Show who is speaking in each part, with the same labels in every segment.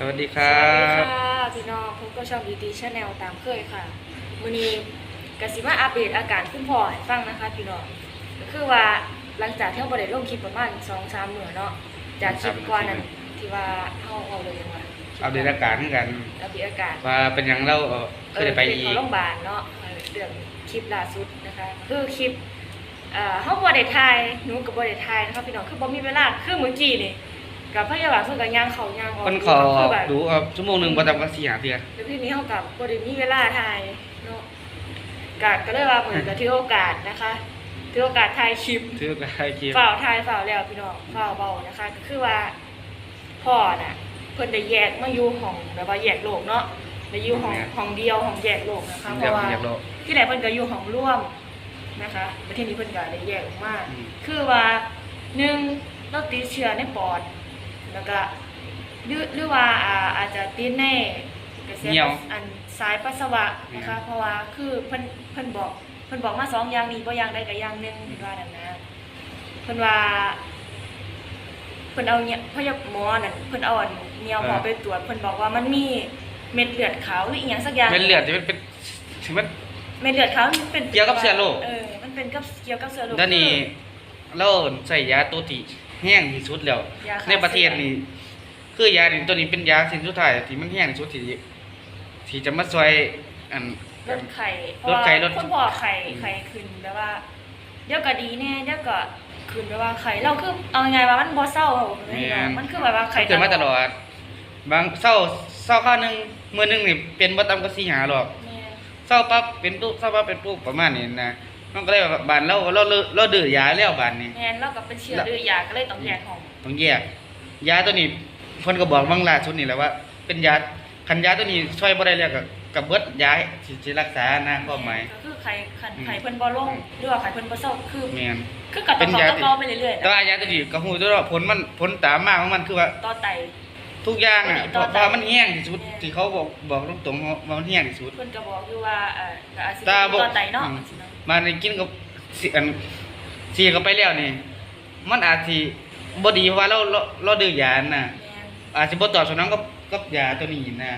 Speaker 1: สวัสดีค
Speaker 2: ส
Speaker 1: รั
Speaker 2: วัสดี
Speaker 1: บ
Speaker 2: ค่ะพี่น้องพบกับช่องดีดีชาแนลตามเคยค่ะมื้อนี้กสิมาอัปเดตอาการคุณพ่อให้ฟังนะคะพี่น้องก็คือว่าหลังจากที่เราบ่ได้ลงคลิปประมาณ2-3มื้อเนาะจากคลิปก่อนนั้นที่ว่าเฮาเอาเลยว่า
Speaker 1: อัปเดตอาการให้กัน
Speaker 2: อัปเดตอาการ
Speaker 1: ว่าเป็นหยังเราเอ่อเคยได้ไป
Speaker 2: เออ
Speaker 1: อี
Speaker 2: เข้ากโรงพยาบาลเนาะเออเรื่องคลิปล่าสุดนะคะ คือคลิปเอ่อเฮาบ่ได้ถ่ายหนูก็บ่ได้ถ่ายนะคะพี่น้องคือบ่มีเวลาคือเมื่อกี้นี่ กับพยาบาลเพิ่นก็ย่างเข้าย่างออก
Speaker 1: คนขอ
Speaker 2: คือแบบ
Speaker 1: ดูเอาชั่วโมงหนึ่งประจำก็สี่หาเทือ
Speaker 2: แล้วทีนี้เขากับบริมีเวลาถ่ายเนาะกะก็เลยว่าเหมือนกับถือโอกาสนะคะถือโอกาสถ่ายคลิป
Speaker 1: ถือกับใครคลิป
Speaker 2: ฝ่าวถ่ายฝ่าวแล้วพี่น้องฝ่าวเบานะคะ ก็คือว่าพ่อน่ะ เพิ่นได้แยกมาอยู่ห้องแบบว่าแยกโลกเนาะได้อยู่ห้องห้องเดียวห้องแยกโลกนะคะเพ
Speaker 1: เดี๋ยว
Speaker 2: ราะว่า
Speaker 1: อยากโลก
Speaker 2: ที่ไหนเพิ่นก็อยู่ห้องร่วมนะคะแล้วทีนี้เพิ่นก็ได้แยกออกมา
Speaker 1: อืม
Speaker 2: คือว่าหนึ่งเราติดเชื้อในปอด แล้วก็หรือหรือว่าอ่าอาจจะติดในกระแส
Speaker 1: เหนียว
Speaker 2: อันสายปัสสาวะนะคะ เพราะว่าคือเพิ่นเพิ่นบอกเพิ่นบอกมาสองอย่างนี้บ่อย่างใดก็อย่างหนึงเพิ่นว่านั่นนะเพิ่นว่าเพิ่นเอาเนี่ยพยาหมอนั่นเพิ่นเอาอันเหนียวหมอไปตรวจเพิ่นบอกว่ามันมีเม็ดเลือดขาวหรืออีหยังสักอย่าง
Speaker 1: เป็นเลือดจะเป็นเป็นถึงมัน
Speaker 2: เม็ดเลือดขาวมันเป็น
Speaker 1: เกี่ยวกับเชื้อโรค
Speaker 2: เออ มันเป็นกับเกี่ยวกับเชื้อโรค
Speaker 1: ด้านนี้เราใส่ยาตัวที่ แห้งที่สุดแล้ว
Speaker 2: ยาฆ่า
Speaker 1: ในประเทศนี้คือยานี่ตัวนี้เป็นยาสิ่งสุดท้ายที่มันแห้งที่สุดที่ที่จะมาช่วยอัน
Speaker 2: ลดไข่
Speaker 1: ลดไข่ลด
Speaker 2: คุณพ่อไข่ไข่ขึ้นแบบว่าเดี๋ยวก็ดีแน่เดี๋ยวก็ขึ้นแบบว่าไข่เราคือเอาไงว่ามันบ่เศร้ามันคือแบบว่าไข่
Speaker 1: เกิดมาตลอด บางเศร้าเศร้าข้าวหนึงมื้อหนึงนี่เป็นบ่ต่ำกว่า4หาหรอก
Speaker 2: แม่
Speaker 1: เศร้าปั๊บเป็นปุ๊บเศร้าปั๊บเป็นปุ๊บประมาณนี้นะ มันก็เลยแบบบานเราเราเราเราดื้อยาแล้วบานนี้
Speaker 2: แม่เราก็เป็นเชื้อดื้อยาก็เลยต้องแยกห้อง
Speaker 1: ต้องแยก ยาตัวนี้เพิ่นก็บอกบางล่าสุดนี่แหละว่า เป็นยาคันยาตัวนี้ช่วยบ่ได้แล้วก็กับเบิดยาที่สิรักษานะความหมาย
Speaker 2: ก็คือไข่ไข่
Speaker 1: อืม
Speaker 2: ไข่เพิ่นบ่ลงหรือว่าไข่เพิ่นบ่เศร้าคือ
Speaker 1: แม่น
Speaker 2: คือกับ
Speaker 1: เป็
Speaker 2: ต่อน
Speaker 1: ยา
Speaker 2: ต่อต่อไปเรื่อยๆ
Speaker 1: แต่
Speaker 2: นะ
Speaker 1: ว่ายาตัวนี้ก็ฮู้ตัวว่าผลมันผลตามมาของมันคือว่า
Speaker 2: ต่อไต
Speaker 1: ทุกอย่างอะ
Speaker 2: ตัว
Speaker 1: เพ
Speaker 2: นี้ต่อ
Speaker 1: ราะว่ามันแห้งที่สุด
Speaker 2: แม่น
Speaker 1: ที่เขาบอกบอกตรงๆว่ามันแห้งที่สุด
Speaker 2: เพิ่นก็บอกอยู่ว่าเอ่อก็อาจสิ
Speaker 1: ตา
Speaker 2: เป็น
Speaker 1: บอก
Speaker 2: ต่อไตเนาะ
Speaker 1: อืม
Speaker 2: สิเนาะ
Speaker 1: มาในกินกับสิอันสีเข้าไปแล้วนี่ มันอาจสิบ่ดีเพราะว่าเราเราเราดื้อยาน่ะ
Speaker 2: แม่น
Speaker 1: อาจจะบ่ตอบสนองกับกับยาตัวนี้นะ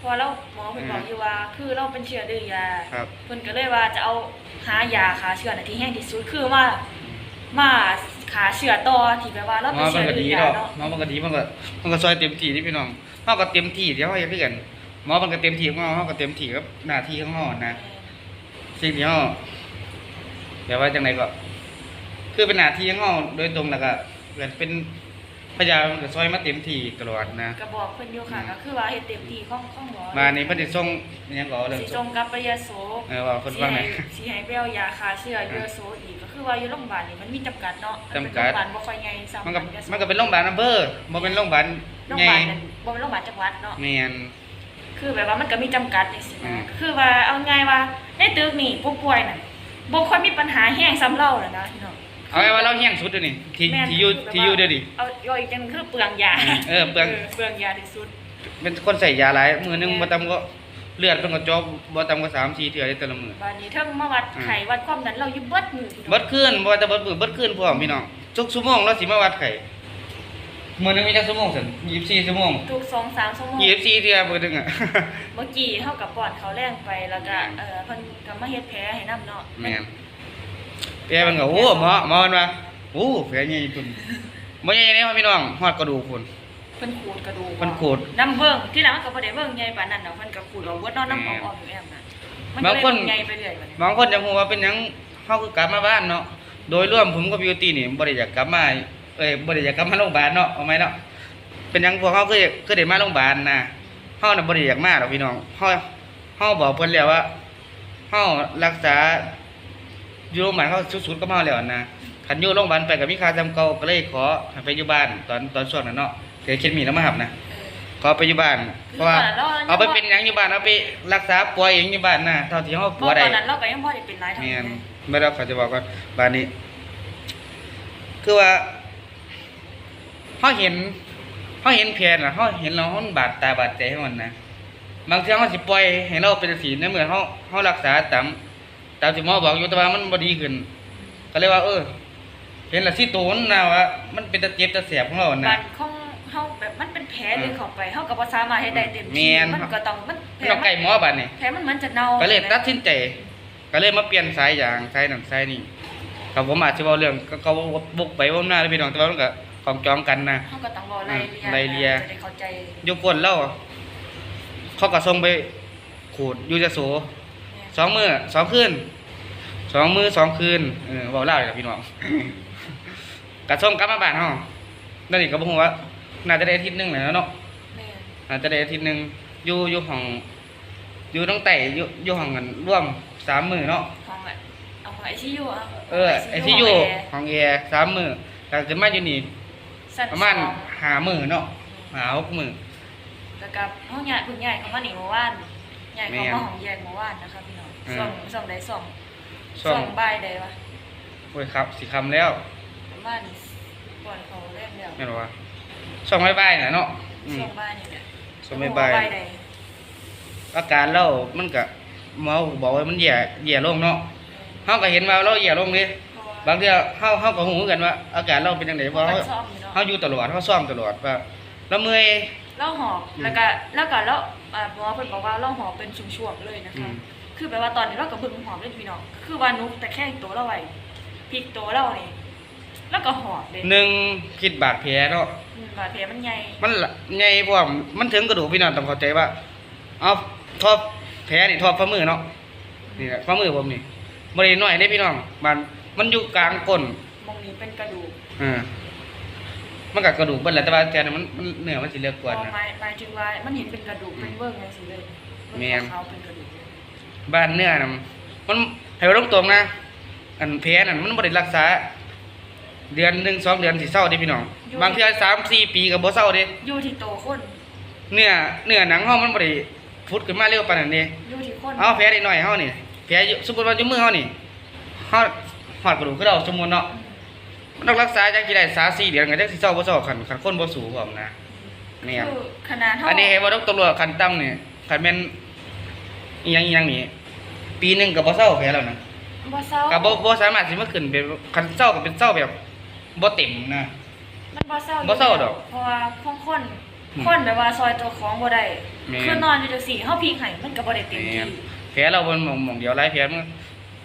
Speaker 2: เพอเราหมอเพิ่นบอกอยู่ว่า คือเราเป็นเชื้อดื้อยา
Speaker 1: ครับ
Speaker 2: เพิ่นก็เลยว่าจะเอาหายาฆ่าเชื้อน่ะที่แห้งที่สุดคือว่ามาฆ่าเชื้อต่อที่แบบว่าเรา
Speaker 1: หม
Speaker 2: เป็
Speaker 1: อนมั
Speaker 2: เชื้
Speaker 1: น
Speaker 2: อ
Speaker 1: ก็
Speaker 2: ดื้
Speaker 1: ดี
Speaker 2: อยา
Speaker 1: เนาะ
Speaker 2: เนาะ
Speaker 1: หมอมันก็ดีมันก็มันก็ซอยเต็มที่นี่พี่น้องเฮาก็เต็มที่เดี๋ยวเฮาอย่าคือกันหมอมันก็เต็มที่ของเฮาเฮาก็เต็มที่กับหน้าที่ของเฮานะ สิ่งที่เฮา เดี๋ยวว่าจังไดก็ คือเป็นหน้าที่ของเฮาโดยตรงแล้วก็เหมือนเป็นพยายามก็ซอยมาเต็มที่ตลอดนะ
Speaker 2: ก็บอกเพิ่นอยู่ค่ะก็คือว่าเฮ็ดเต็มที่ของของหมอ
Speaker 1: มานี่เพิ่นสิส่งอิหยังก็เอาเรื่อง
Speaker 2: สิจงกลับไปยาโส
Speaker 1: เออว่าเพิ่นว่าไง
Speaker 2: สิให้สิให้ไปเอายาฆ่าเชื้อยูโซอีกก็คือว่าอยู่โรงพยาบาลนี่มันมีจำกัดเนาะมันเป็น
Speaker 1: จำกัด
Speaker 2: โรงพยาบาลบ่ค่อยใหญ่ซ้ำ
Speaker 1: มันก็
Speaker 2: ยาโส
Speaker 1: มันก็เป็นโรงพยาบาลอำเภอบ่เป็นโรงพยาบาล
Speaker 2: โรง
Speaker 1: ให
Speaker 2: พยา
Speaker 1: ญ่
Speaker 2: บาลนั่นบ่เป็นโรงพยาบาลจังหวัดเนาะ
Speaker 1: แม่น
Speaker 2: คือแบบว่ามันก็มีจำกัดจังซี่
Speaker 1: อื
Speaker 2: นะ
Speaker 1: ม
Speaker 2: คือว่าเอาง่ายว่าในตึกนี่ผู้ป่วยน่ะ บ่ค่อยมีปัญหาแห้งซ้ำเราแล้วนะพี่น้อง
Speaker 1: เอาไว้ว่าเราแห้งสุดเดี๋ยวนี้ที่
Speaker 2: แม่น
Speaker 1: ที่อยู่
Speaker 2: คือแบบ
Speaker 1: ที่อยู่เดี๋ยวนี้
Speaker 2: เอาย่อยอีกจังคือเปลืองยา
Speaker 1: เออเปลือง
Speaker 2: เปลืองยาที่สุด
Speaker 1: เป็นคนใส่ยาหลายมือหนึง
Speaker 2: แม่
Speaker 1: บ่ต่ำก็เลือดเพิ่นก็จอบบ่ต่ำก็3 4เทื่อในแต่ละมื้อ
Speaker 2: บัดนี้เทิงมาวัด
Speaker 1: อืม
Speaker 2: ไข้วัดความดันเราอยู่เบิดมือพี่น้อง
Speaker 1: เบิดคืนบ่ว่าแต่เบิดมื้อเบิดคืนพร้อมพี่น้องทุกชั่วโมงเราสิมาวัดไข้ มื้อหนึงมีจักชั่วโมงซั่น24ชั่วโมง
Speaker 2: ทุก2-3ชั่วโมง
Speaker 1: 24เทื่อมื้อหนึงอะ
Speaker 2: เมื่อกี้เฮากับป้อนเขาวแรงไปแล้วก็เอ่อเพิ่นก็มาเฮ็ดแผลให้นํเนาะ
Speaker 1: แม่นแกมันก็โอ้หมอหมอมันว่าโอ้แผลใหญ่พุ่นบ่ใหญ่แน่พี่น้องฮอดกระดูกพุ่น
Speaker 2: เพิ่นขูดกระดูก
Speaker 1: เพิ่นขูด
Speaker 2: น้ำเบิ่งที่หลังมันก็บ่ได้เบิ่งใหญ่ปานนั้นเนาะเพิ่นก็ขูดเอาเบิดเนาะน้ำออกๆอยู่แอมน่ะมันก็เลย
Speaker 1: บางคน
Speaker 2: เบิ่งใหญ่ไปเรื่อยบัดนี้
Speaker 1: บางคนจะฮู้ว่าเป็นหยังเฮาคือกลับมาบ้านเนาะโดยรวมผมกับบิวตี้นี่บ่ได้อยากกลับมา เอ้ยบ่ได้อยากกลับมาโรงพยาบาลเนาะเอาไหมเนาะเป็นหยังพวกเฮาคือคือได้มาโรงพยาบาลนะเฮาน่ะบ่ได้อยากมาหรอกพี่น้องเฮาเฮาบอกเพิ่นแล้วว่าเฮารักษาอยู่โรงพยาบาลเฮาสุดๆกับเฮาแล้วนะคันอยู่โรงพยาบาลไปก็มีค่าจำเก่าก็เลยขอให้ไปอยู่บ้านตอนตอนช่วงนั้นเนาะเดี๋ยวเข็นมีแล้วมาหับนะ
Speaker 2: เออ
Speaker 1: ขอไปอยู่บ้านเพราะว่า
Speaker 2: คือตอนนั้นเรา
Speaker 1: เอาไปเป็นหยังอยู่บ้านเอาไปรักษาป่วยเองอยู่บ้านนะเท่าที่เฮา
Speaker 2: เพ
Speaker 1: ป่
Speaker 2: ราะ
Speaker 1: วยได้
Speaker 2: ตอนนั้นเราก็ยังบ่ได้เป็นหลายเท่า
Speaker 1: แม่
Speaker 2: นี้
Speaker 1: นไม่ได้เขาจะบอกว่าบ้านนี้ คือว่า เขาเห็นเขาเห็นแผนน่ะเขาเห็นเราเขาบาดตาบาดใจให้มันนะบางทีเขาสิปล่อยให้เราเป็นสีในเมื่อเขาเขารักษาตามตามที่หมอบอกอยู่แต่ว่ามันบ่ดีขึ้น ก็เลยว่า เออ เห็นและสิโตนนะว่ามันเป็นตะเจ็บตะแสบของเรา
Speaker 2: บั
Speaker 1: นะ
Speaker 2: ดของเฮาแบบมันเป็นแผลลึกเข้าไปเฮาก็บ่สามารถเฮ็ดได้เต็ม
Speaker 1: แม่
Speaker 2: ที่
Speaker 1: น
Speaker 2: มันก็ต้องมันแผล
Speaker 1: เรา
Speaker 2: มัน
Speaker 1: ไก่หมอบัดนี่
Speaker 2: แผลมันเหมือนจะเน่า
Speaker 1: ก็เลยตัดสินใจก็เลยมาเปลี่ยนสายยางสายนั่นสายนี่ครับผมอาจจะเว้าเรื่องก็ก็บุกไปว่าหน้าเลยพี่น้องแต่ว่ามันก็ ของจองกันนะ
Speaker 2: เฮาก็ต้องเว้าไล่เลีย
Speaker 1: ไล่เลีย
Speaker 2: จะได้เข้าใจ
Speaker 1: อยู่ก้นเล่าเขาก็ส่งไปขูดอยู่จะโสสองมือสองคืนสองมือสองคืนเออเว้าเล่าเลยครับพี่น้องก็ส่งกลับมาบ้านเฮานั่นนี่ก็บ่ฮู้ว่าน่าจะได้อาทิตย์หนึงแหล้วเนาะ
Speaker 2: แม่น
Speaker 1: อาจจะได้อาทิตย์หนึ่งอยู่อยู่ห้องอยู่ตั้งแต่อยู่อยู่ห้องกันร่วมสามมือเนาะ
Speaker 2: ห้องอะเอาของ ICU อะ
Speaker 1: เออไอที่อยู่ห้องแอร์สามมือแต่จะมาอยู่นี่
Speaker 2: สั้น
Speaker 1: ประมาณ
Speaker 2: สอง
Speaker 1: หามือเนาะหาหกมือ
Speaker 2: แล้วก็ห้องใหญ่เพิ่งใหญ่เข้ามานี่เมื่อวานใหญ่เข้า
Speaker 1: แม่
Speaker 2: มานห้องแยกเมื่อวานนะคะพี่น้อง
Speaker 1: อืม
Speaker 2: ส่องส่องใดส่อง
Speaker 1: ช่วง
Speaker 2: บ่ายใดวะ
Speaker 1: โอ้ยครับสีคำแล้ว
Speaker 2: ประมาณก่อนเขาแรกแล้ว
Speaker 1: แม่นบ่วะช่วงบ่ายๆน่ะเนาะอืม
Speaker 2: ช่วงบ่ายนี่แหละ
Speaker 1: ช่วงบ่าย
Speaker 2: บ่ายใด
Speaker 1: ๆอาการเรามันก็หมอบอกว่ามันแย่แย่ลงเนาะเฮาก็เห็นว่าเราแย่ลงเด้
Speaker 2: เพราะว่า
Speaker 1: บางเทื่อเฮาเฮาก็ฮู้กันว่า อาการเราเป็นจังไดเพราะ
Speaker 2: มั
Speaker 1: เฮาน
Speaker 2: ซ่อมอยู่เนาะ
Speaker 1: เฮาอยู่ตลอดเฮาซ่อมตลอดว่าเราเมื่อย
Speaker 2: เล่าหอบ
Speaker 1: อืม
Speaker 2: แล้วก็แล้วก็แล้วอ่าหมอเพิ่นบอกว่าเล่าหอบเป็นช่วงๆเลยนะ
Speaker 1: อื
Speaker 2: คะ
Speaker 1: ม
Speaker 2: คือแปลว่าตอนนี้เราก็เบิ่งหอบเลยพี่น้องก็คือว่านุกแต่แค่ตัวเราไว้พลิกตัวเรานี่แล้วก็หอบเลย
Speaker 1: หนึ่งคิดบาดแผลเนาะ
Speaker 2: อืมบาดแผลมันใหญ่
Speaker 1: มันละใหญ่พวกมันถึงกระดูกพี่น้องต้องเข้าใจว่า เอาทอบแผลนี่ทอบฝ่ามือเนาะนี่แหละฝ่ามือผมนี่บ่ได้น้อยเด้พี่น้องมัน มันอยู่กลางก้น
Speaker 2: มองนี้เป็นกระดูก
Speaker 1: อ่ามันก็กระดูกเบิ่นแหละแต่ว่าแกน่ะมันมันเนื้อมันสิเลือกกว่า
Speaker 2: พอ
Speaker 1: นะ
Speaker 2: หมายหมายถึงว่ามันเห็นเป็นกระดูกเป็นเบิ่งจังซี่เลย
Speaker 1: แม่น
Speaker 2: เขาเป็นกระดูก
Speaker 1: บ้านเนื้อน่ะมันให้ว่าตรงๆนะ อันแผลนั่นมันบ่ได้รักษา เดือนหนึงสองเดือนสิเศร้าเด้พี่น้อง บางเทื่อ3 4ปีก็บ่เศร้าเด้
Speaker 2: อยู่ที่โตคน
Speaker 1: เนื้อเนื้อหนังเฮามันบ่ได้ฟุดขึ้นมาเร็วปานนั้นเด้
Speaker 2: อยู่ที่คน
Speaker 1: เอาแผลนิดหน่อยเฮานี่แผลอยู่สมมุติว่าอยู่มือเฮานี่เฮาห อดกระดูกคือเราสมมุติเนาะมันต้องรักษาจังสิได้3 4เดือนก็จังสิเศร้าบ่เศร้าคันคันคนบ่สูงพร้อมนะแม่น
Speaker 2: คือขนาดเท่า
Speaker 1: อันนี้ให้บ่ต้องตำรวจคันต่ำนี่คันแม่นอีหยังอีหยังนี่ปีหนึงก็บ่เศร้าแผลแล้วนะ
Speaker 2: บ่เศร้า
Speaker 1: ก็บ่บ่สามารถสิมาขึ้นเป็นคันเศร้าก็เป็นเศร้าแบบบ่เต็มนะ
Speaker 2: มันบ่เศร้า
Speaker 1: บ่เศร้าดอก
Speaker 2: เพราะว่าคนคน
Speaker 1: อืม
Speaker 2: คนแบบว่าซอยตัวของบ่ได้
Speaker 1: แม่น
Speaker 2: คือนอนอยู่จังซี่เฮาพีกให้มันก็บ่ได้เต็มที่
Speaker 1: แม่นแผลเราบ่หม่องหม่องเดียวหลายแผลมัน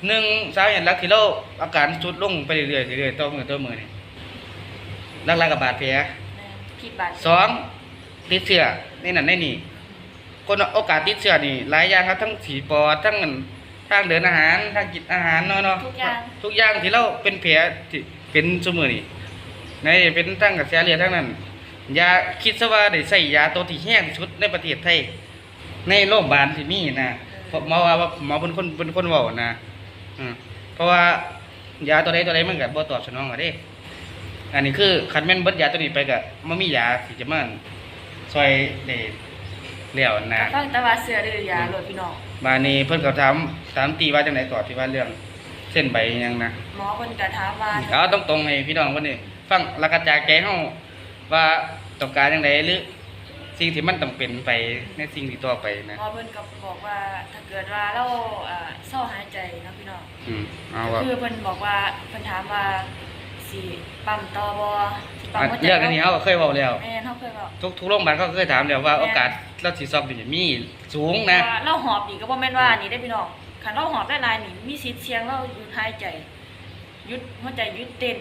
Speaker 1: หนึ่งสาเหตุหลักที่เราอาการสุดลงไปเรื่อยๆเรื่อยๆต่อมื้อต่อมื้อนี่หลักๆก็บาดแผล
Speaker 2: แม่นผิดบาด
Speaker 1: สองติดเชื้อในนั่นในนี่คนโอกาสติดเชื้อนี่หลายอย่างครับทั้งสีปอดทั้งอันทางเดินอาหารทางกินอาหารเนาะเนาะ
Speaker 2: ทุกอย่าง
Speaker 1: ทุกอย่างที่เราเป็นแผลที่เป็นสมือนี่ในเป็นทั้งกับเสียเลือดทั้งนั้นยาคิดซะว่าได้ใส่ยาตัวที่แห้งที่สุดในประเทศไทย ในโรงพยาบาลที่มีนะเพราะหมอว่าว่าหมอเป็นคนเป็นคนเว้านะอืม เพราะว่ายาตัวใดตัวใดมันก็บ่ตอบสนองอะเด้ อันนี้คือคันแม่นเบิดยาตัวนี้ไปก็บ่มียาที่จะมาซอยได้แล้วนะ
Speaker 2: ฟังแต่ว่าเสื้อดื้อยาโลดพี่น้อง
Speaker 1: บาดนี้เพิ่นก็ถามถามตีว่าจังไดต่อที่ว่าเรื่องเส้นใบอิหยังนะ
Speaker 2: หมอเพิ่นก็ถามว่า
Speaker 1: เอาตรงๆให้พี่น้องเพิ่นนี่ฟังแล้วก็จากใจเฮาว่าต้องการจังไดหรือสิ่งที่มันต้องเป็นไปในสิ่งที่ต่อไปนะ
Speaker 2: หมอเพิ่นก็บอกว่าถ้าเกิดว่าเราอ่าเศร้าหายใจเนาะพี่น้อง
Speaker 1: อืมเอาว่า
Speaker 2: คือเพิ่นบอกว่าเพิ่นถามว่าสิปั๊มต่อบ่สิปั๊ม
Speaker 1: อัน
Speaker 2: หัวใจ
Speaker 1: เรื่องอันนี้เฮาก็เคยเว้าแล้ว
Speaker 2: แม่นเฮาเคยบอก
Speaker 1: ทุกทุกโรงพยาบาลเขาก็เคยถามแล้วว่าโอกาสเราสิสอบนี่มีสูงนะ
Speaker 2: ว่าเราหอบนี่ก็บ่แม่นว่านี่ได้อพี่น้องคันเราหอบได้หลายนี่มีสิทธิ์เสี่ยงเราหยุดหายใจหยุดหัวใจหยุดเต้น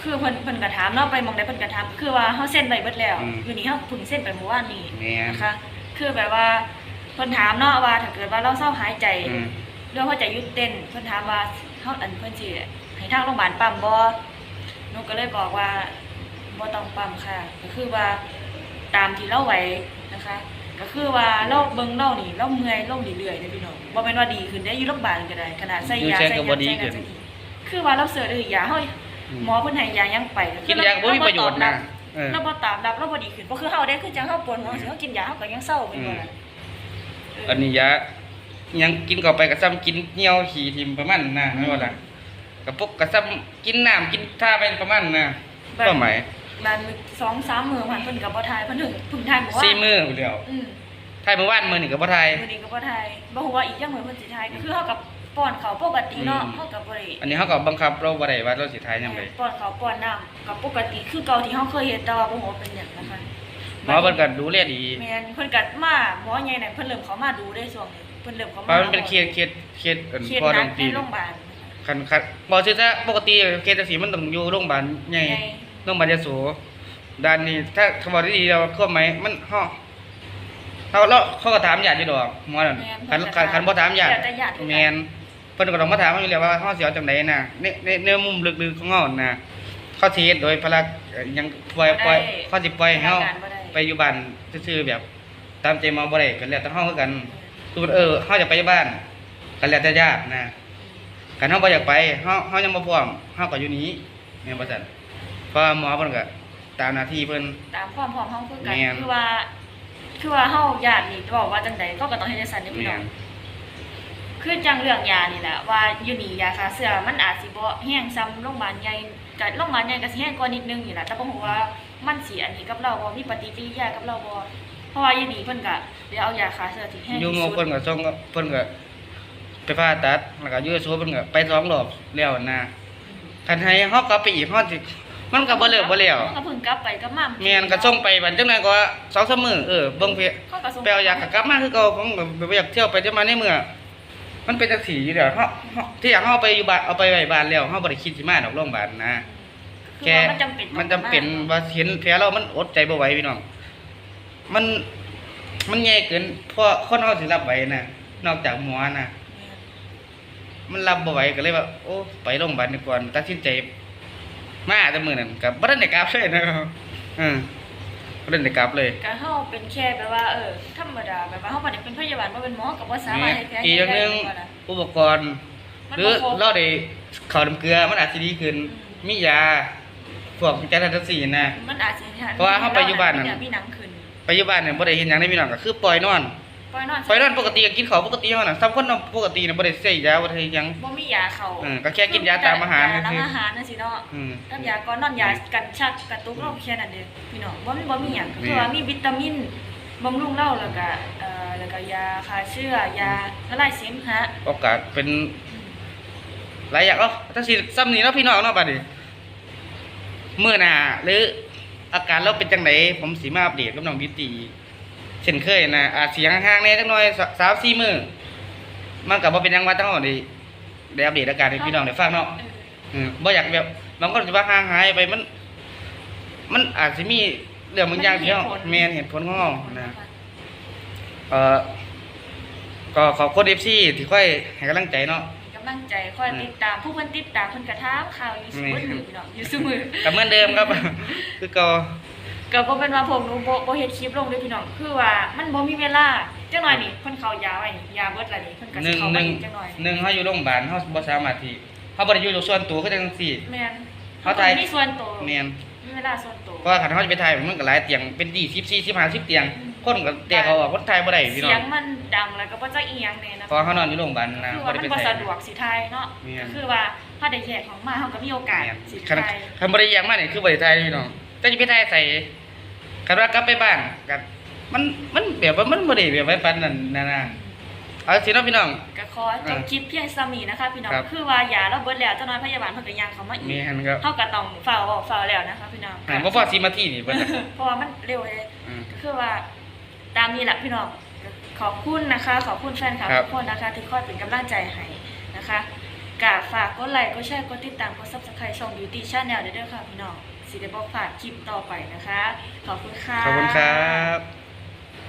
Speaker 2: คือเพิ่นเพิ่นก็ถามเนาะไปหมองใดเพิ่นก็ถามคือว่าเฮาเซ็นไปเบิดแล้ว
Speaker 1: อืม
Speaker 2: คือนี่เฮาเพิ่งเซ็นไปเมื่อวานนี้
Speaker 1: แม่น
Speaker 2: นะคะ คือแบบว่าเพิ่นถามเนาะว่าถ้าเกิดว่าเราเศร้าหายใจ
Speaker 1: อืม
Speaker 2: เรื่องหัวใจหยุดเต้นเพิ่นถามว่าเฮาอันเพิ่นสิให้ทางโรงพยาบาลปั๊มบ่หนูก็เลยบอกว่าบ่ต้องปั๊มค่ะ ก็คือว่าตามที่เราไหวนะคะ ก็คือว่าเราเบิ่งเรานี่เราเมื่อยลงเรื่อยๆเด้อพี่น้องบ่แม่นว่าดีขึ้นได้อยู่โรงพยาบาลก็ได้ขนาดใส่ยา
Speaker 1: อยู่
Speaker 2: ใส่
Speaker 1: ใช้ก็
Speaker 2: ยา
Speaker 1: บ่ดี
Speaker 2: ใส่
Speaker 1: ขึ้
Speaker 2: ยานใส่ยาคือว่าเราเสิร์ชด้วยยาเฮา
Speaker 1: อืม
Speaker 2: หมอเพิ่นให้ยายังไป
Speaker 1: กินยาก็บ่มีประโยชน์นะเออ
Speaker 2: เราบ่ตามรับเราบ่ดีขึ้นบ่คือเฮาได้คือจังเฮาปวดหัวสิเฮากินยาเฮาก็ยังเศร้าเป็นบ่ล่ะเอั
Speaker 1: นนี้ยา ยังกินเข้าไปก็ซ้ำกินเหนียวขี้ทิมประมาณนั้นนะแม่นบ่ล่ะกระปุกก็ซ้ำกินน้ำกินท่าไปประมาณนั้นนะ
Speaker 2: แบบ
Speaker 1: ก็หมาย
Speaker 2: มันสองสามมื้อผ่านเพิ่นก็บ่ทายเพิ่นถึงเพิ่งทายบอกว่า
Speaker 1: สี่มื้อเดียว
Speaker 2: อืม
Speaker 1: ทายเมื่อวานมื้อนี้ก็บ่ทาย
Speaker 2: มื้อนี้ก็บ่ทายบ่ฮู้ว่าอีกจังมื้อเพิ่นสิทายก็คือเฮากับป้อนข้าวปกติเนาะ
Speaker 1: อืม
Speaker 2: เฮาก็บ่ได้
Speaker 1: อันนี้เขาก็บังคับเราบ่ได้ว่าเราสิทายยังไง
Speaker 2: ป้อนข้าวป้อนน้ำก็ปกติคือเก่าที่เฮาเคยเฮ็ดแต่ว่าบ่ฮู้ว่าเป็นหยังนะคะ
Speaker 1: หมอเพิ่นก็ดูแลดี
Speaker 2: แม่นเพิ่นก็มาหมอใหญ่นั่นเพิ่นเริ่มเข้ามาดูได้ช่วงนี้ เพิ่นเริ่มเข้า
Speaker 1: เพ
Speaker 2: มา
Speaker 1: ราะมันเป็นเคสเคสเคสอัน
Speaker 2: เคส
Speaker 1: พอ
Speaker 2: ห
Speaker 1: ด
Speaker 2: นั
Speaker 1: น
Speaker 2: ก
Speaker 1: ตรี
Speaker 2: ในโรงพยาบาล
Speaker 1: คันคันบ่ซื่อซะปกติเคสจังซี่มันต้องอยู่โรงพยาบาลใหญ่
Speaker 2: ใหญ่
Speaker 1: โรงพยาบาลยโสด้านนี้ถ้าคำว่าดีๆเราเข้าไหมมันเฮาเขาเราเขาก็ถามญาติอยู่ดอกหมอนั่น
Speaker 2: แม่น
Speaker 1: คันคันคันบ่ถามญาติ
Speaker 2: แล้วแต่ญาติคือกัน
Speaker 1: แม่นเพิ่นก็ต้องมาถามเฮาอยู่แล้วว่าเฮาสิเอาจังไดน่ะในในในมุมลึกๆของเฮาน่ะเขาสิเฮ็ดโดยพลักเอ่อยังปล่อยปล่อยเขาสิปล่อยให้เฮา
Speaker 2: ทำงนบ่ได้
Speaker 1: ไปอยู่บ้านซื่อๆแบบตามใจหมอบ่ได้ก็แล้วแต่เฮาคือกัน คือเออเฮาจะไปอยู่บ้านก็แล้วแต่ญาตินะคันเฮาบ่อยากไปเฮาเฮายังบ่พร้อมเฮาก็อยู่นี้แม่นบ่ซั่นเพราะว่าหมอเพิ่นก็ตามหน้าที่เพิ่น
Speaker 2: ตามความพร้อมเฮาคือกัน
Speaker 1: แม่น
Speaker 2: คือว่าคือว่าเฮาญาตินี่บอกว่าจังไดก็ก็ต้องเฮ็ดจังซั่นเด้อพี่
Speaker 1: แม่
Speaker 2: น้อนงคือจังเรื่องยานี่แหละว่าอยู่นี่ยาฆ่าเชื้อมันอาจสิบ่แห้งซ้ำโรงพยาบาลใหญ่ก็โรงพยาบาลใหญ่ก็สิแห้งกว่านิดนึงนี่แหละแต่บ่ฮู้ว่ามันสิอันนี้กับเราบ่มีปฏิกิริยากับเราบ่ เพราะว่าอยู่นี่เพิ่นก็เดี๋ยวเอายาฆ่าเชื้อที่แห้ง
Speaker 1: อยู่
Speaker 2: ที่
Speaker 1: หมอ
Speaker 2: สุด
Speaker 1: เพิ่นก็ส่งเพิ่นก็ไปผ่าตัดแล้วก็อยู่โซเพิ่นก็ไปสองรอบแล้วนะคันให้เฮากลับไปอีกเฮาสิมันก็บ่เลิกบ่แล้ว
Speaker 2: มันก็เพิ่งกลับไปกลับมา
Speaker 1: แม่นก็ส่งไปบัดจังได๋ก็2-3มื้อเออเบิ่งเพีย
Speaker 2: เขาก็ส่ง
Speaker 1: ไปเอายากกลับมาคือเก่าผมก็บ่อยากเที่ยวไปจะมาในเมื่อมันเป็นจังซี่อยู่แล้วเฮาเฮาที่อยากเฮาไปอยู่บ้านเอาไปไว้บ้านแล้วเฮาบ่ได้คิดสิมาดอกโรงพยาบาลนะ
Speaker 2: คือ
Speaker 1: แค่
Speaker 2: ว่ามันจำเป็น
Speaker 1: มันจำเป็นว่าเห็นแผลเรามันอดใจบ่ไหวพี่น้อง มันมันใหญ่เกินเพราะคนเฮาสิรับไหวนะนอกจากหมอนะมันรับบ่ไหวก็เลยว่า โอ้ ไปโรงพยาบาลดีกว่าตัดสินใจมาแต่มื้อนั้นก็บ่ทันได้กลับเลยนะครับเออบ่ทันได้กลับเลย
Speaker 2: ก็เฮาเป็นแค่แบบว่าเออธรรมดาแบบว่าเฮาบ่ได้เป็นพยาบาลบ่เป็นหมอก็บ่สามารถให้แพทย์
Speaker 1: อีกอย่างหนึง
Speaker 2: ได้ว่าล่ะ
Speaker 1: อุปกรณ์
Speaker 2: มัน
Speaker 1: หรือ
Speaker 2: บ่ครบ
Speaker 1: เราได้เข้าน้ำเกลือมันอาจสิดีขึ้น
Speaker 2: อืม
Speaker 1: มียาพวกจันทร์สีนะ
Speaker 2: มันอาจสิ
Speaker 1: เพราะว่าเฮาไปอยู่บ้านนั่น
Speaker 2: เยมีหนังขึ้น
Speaker 1: ไปอยู่บ้านเนี่ยบ่ได้เห็นหยังได้พี่น้องก็คือปล่อยนอน
Speaker 2: ปล่อยนอน
Speaker 1: ปล่อยนอนปกติก็กินข้าวปกติเฮาน่ะสำคนปกติน่ะบ่ได้ใช้ยาบ่ได้เฮ็ดหยัง
Speaker 2: บ่มียาเข้า
Speaker 1: เออก็แค่กินยาตามอาหาร
Speaker 2: ย
Speaker 1: คือ
Speaker 2: ตามอาหารนั่นสิเนาะ
Speaker 1: อืม
Speaker 2: กับยาก่อนนอนยากันชักกระตุกโรคแค่นั้นเด้อพี่น้องบ่มีบ่มีหยังก็
Speaker 1: แม่
Speaker 2: คือว่ามีวิตามินบำรุงเราแล้วก็เอ่อแล้วก็ยาฆ่าเชื้อยาละลายเสมหะ
Speaker 1: โอกาสเป็นหลายอย่างเนาะถ้าสิซ้ำนี่เนาะพี่น้องเนาะบัดนี้มื้อหน้าหรือ อาการเราเป็นจังไดผมสิมาอัปเดตกับน้องบิวตี้เช่นเคยนะอาจสิห่างๆแหน่จักหน่อย3-4มื้อมันก็บ่เป็นหยังว่าต้องได้ได้อัปเดตอาการให้พี่น้องได้ฟังเนาะ
Speaker 2: เออ
Speaker 1: อืมบ่อยากแบบบางคนจะว่าห่างหายไปมัน มันอาจจะมีเรื่องบางอย่างที่เราแมนเห็นผลของเรานะเอ่อก็ขอบคุณ FC ที่ค่อยให้กำลังใจเนาะ
Speaker 2: กำลังใจคอยติดตามผู้เพิ่นติดตามเพิ่นกระทามข่าวอยู่เสมอ
Speaker 1: แม่
Speaker 2: พี่น้องอยู่เสมอ
Speaker 1: ก็เหมือนเดิมครับ คือเก็
Speaker 2: ก็บ่เป็นว่าผมหนูบ่บ่เฮ็ดคลิปลงเด้อพี่น้องคือว่ามันบ่มีเวลาจังหน่อยนี่เพิ่นเข้ายาไว้นี่ยาเบิดแล้วนี่เพิ่นก็
Speaker 1: ห
Speaker 2: สิ
Speaker 1: นึ่ง
Speaker 2: เข้า
Speaker 1: ห
Speaker 2: มา
Speaker 1: นึ่ง
Speaker 2: อีกจังหน่อย
Speaker 1: หนึ่งเฮาอยู่โรงพยาบาลเฮาบ่สามารถที่เฮาบ่ได้อยู่ส่วนตัวคือจังซี่
Speaker 2: แม่น
Speaker 1: เขาถ่าย
Speaker 2: มีส่วนตัว
Speaker 1: แม่น
Speaker 2: มีเวลาส่วนตัว
Speaker 1: เพราะว่าคันเฮาจะไปถ่ายมันก็หลายเตียงเป็น20 40 50เตียง คนก็แต่เขาออกคนถ่ายบ่ได้พี่น้
Speaker 2: เสี
Speaker 1: อย
Speaker 2: ง
Speaker 1: ง
Speaker 2: มันดังแล้วก็บ่จักอีหยังแน่นะ
Speaker 1: เพราะเฮานอนอยู่โรงพยาบาลนะ
Speaker 2: คือ
Speaker 1: บ่
Speaker 2: ว่า
Speaker 1: ได้
Speaker 2: มัน
Speaker 1: ไป
Speaker 2: บ่
Speaker 1: ถ่าย
Speaker 2: สะดวกสิทายเนาะ
Speaker 1: แม่น
Speaker 2: ก็คือว่าถ้าได้แขกของมาเฮาก็มีโอกาสสิ
Speaker 1: คัน
Speaker 2: ทาย
Speaker 1: คันบริยางมาเนี่ยคือบริไทยพี่น้องแต่จะไปไทยใส่คันว่ากลับไปบ้านกันมันมันแบบว่ามันบริแบบไว้ปันนั่นนะนะเอาสิเนาะพี่น้อง
Speaker 2: ก็ขอจบคลิปเพียงซ้ำนี้นะคะพี่น้อง
Speaker 1: ครับ
Speaker 2: คือว่ายาเราเบิดแล้วเจ้าน้อยพยาบาลเพิ่นก็ยังเข้ามาอี
Speaker 1: มี
Speaker 2: ก
Speaker 1: หันก็
Speaker 2: เฮาก็ต้องเฝ้าเว้าเฝ้าแล้วนะคะพี่น้อง
Speaker 1: หันบ่พอสิมาที่นี่เบิ่นน่ะ
Speaker 2: เพราะว่ามันเร็วเลย
Speaker 1: อืม
Speaker 2: ก็คือว่า ตามนี้แหละพี่น้องขอบคุณนะคะ ขอบคุณแฟนคลับ
Speaker 1: ครับ
Speaker 2: ทุกคนนะคะ ที่คอยเป็นกำลังใจให้นะคะกาฝากกดไลค์กดแชร์กดติดตามกด Subscribe ช่อง Beauty Channel เด้อค่ะพี่น้องสิได้บ่พลาดคลิปต่อไปนะคะ ขอบคุณค่ะ
Speaker 1: ขอบคุณครับ